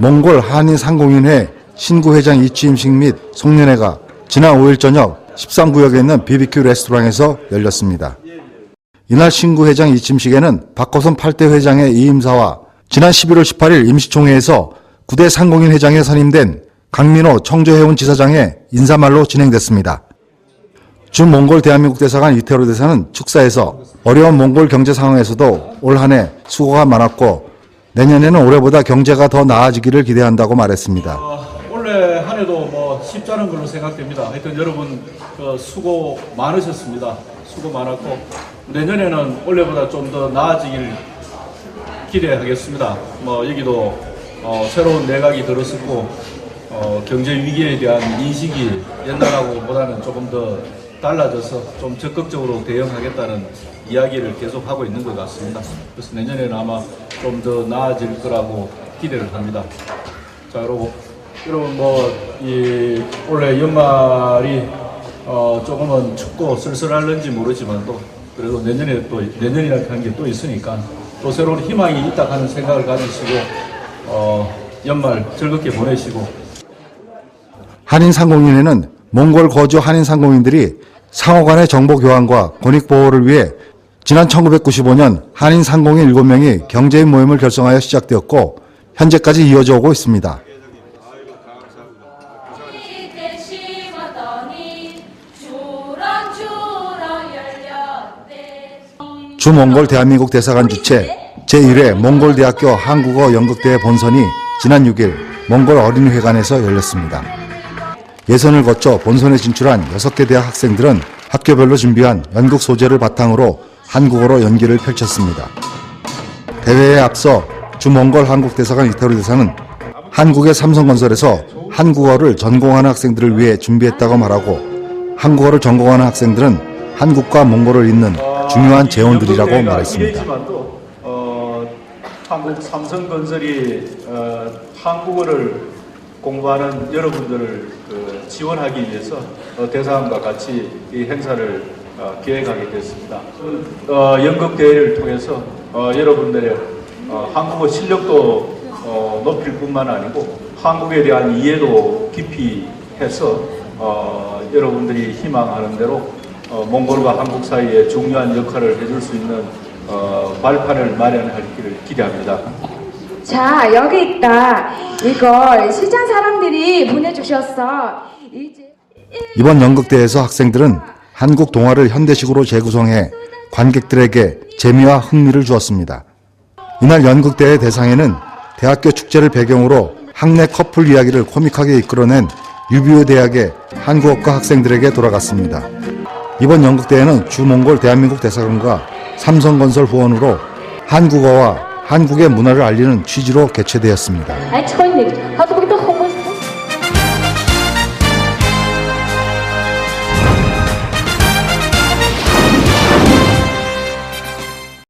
몽골 한인 상공인회 신구 회장 이취임식 및 송년회가 지난 5일 저녁 13구역에 있는 BBQ 레스토랑에서 열렸습니다. 이날 신구 회장 이침식에는 박호선 8대 회장의 이임사와 지난 11월 18일 임시총회에서 9대 상공인 회장에 선임된 강민호 청조해운 지사장의 인사말로 진행됐습니다. 주 몽골 대한민국 대사관 이태로 대사는 축사에서 어려운 몽골 경제 상황에서도 올 한 해 수고가 많았고 내년에는 올해보다 경제가 더 나아지기를 기대한다고 말했습니다. 어, 올해 한 해도 뭐 쉽지 않은 걸로 생각됩니다. 하여튼 여러분 그 수고 많으셨습니다. 수고 많았고 내년에는 올해보다 좀 더 나아지길 기대하겠습니다. 뭐 여기도 어, 새로운 내각이 들어섰고 어, 경제 위기에 대한 인식이 옛날하고보다는 조금 더 달라져서 좀 적극적으로 대응하겠다는 이야기를 계속 하고 있는 것 같습니다. 그래서 내년에는 아마 좀 더 나아질 거라고 기대를 합니다. 자, 여러분, 여러분 뭐이 올해 연말이 어, 조금은 춥고 쓸쓸할는지 모르지만 또 그래도 내년에 또 내년이라는 게 또 있으니까 또 새로운 희망이 있다 하는 생각을 가지시고 어, 연말 즐겁게 보내시고 한인 상공인회는 몽골 거주 한인 상공인들이 상호 간의 정보 교환과 권익 보호를 위해 지난 1995년 한인 상공인 7명이 경제인 모임을 결성하여 시작되었고 현재까지 이어져 오고 있습니다. 주몽골 대한민국 대사관 주최 제1회 몽골 대학교 한국어 연극대회 본선이 지난 6일 몽골 어린이회관에서 열렸습니다. 예선을 거쳐 본선에 진출한 6개 대학 학생들은 학교별로 준비한 연극 소재를 바탕으로 한국어로 연기를 펼쳤습니다. 대회에 앞서 주몽골 한국대사관 이태로 대사는 한국의 삼성건설에서 한국어를 전공하는 학생들을 위해 준비했다고 말하고 한국어를 전공하는 학생들은 한국과 몽골을 잇는 중요한 재원들이라고 말했습니다. 어, 한국 삼성건설이 어, 한국어를 공부하는 여러분들을 그, 지원하기 위해서 어, 대사관과 같이 이 행사를 어, 기획하게 됐습니다. 어, 연극 대회를 통해서 어, 여러분들의 어, 한국어 실력도 어, 높일 뿐만 아니고 한국에 대한 이해도 깊이 해서 어, 여러분들이 희망하는 대로 어, 몽골과 한국 사이에 중요한 역할을 해줄 수 있는 어, 발판을 마련할 길을 기대합니다. 자, 여기 있다. 이걸 시장 사람들이 보내주셨어. 이번 연극대회에서 학생들은 한국 동화를 현대식으로 재구성해 관객들에게 재미와 흥미를 주었습니다. 이날 연극대회 대상에는 대학교 축제를 배경으로 학내 커플 이야기를 코믹하게 이끌어낸 유비오 대학의 한국어과 학생들에게 돌아갔습니다. 이번 연극대회는 주몽골 대한민국 대사관과 삼성건설 후원으로 한국어와 한국의 문화를 알리는 취지로 개최되었습니다.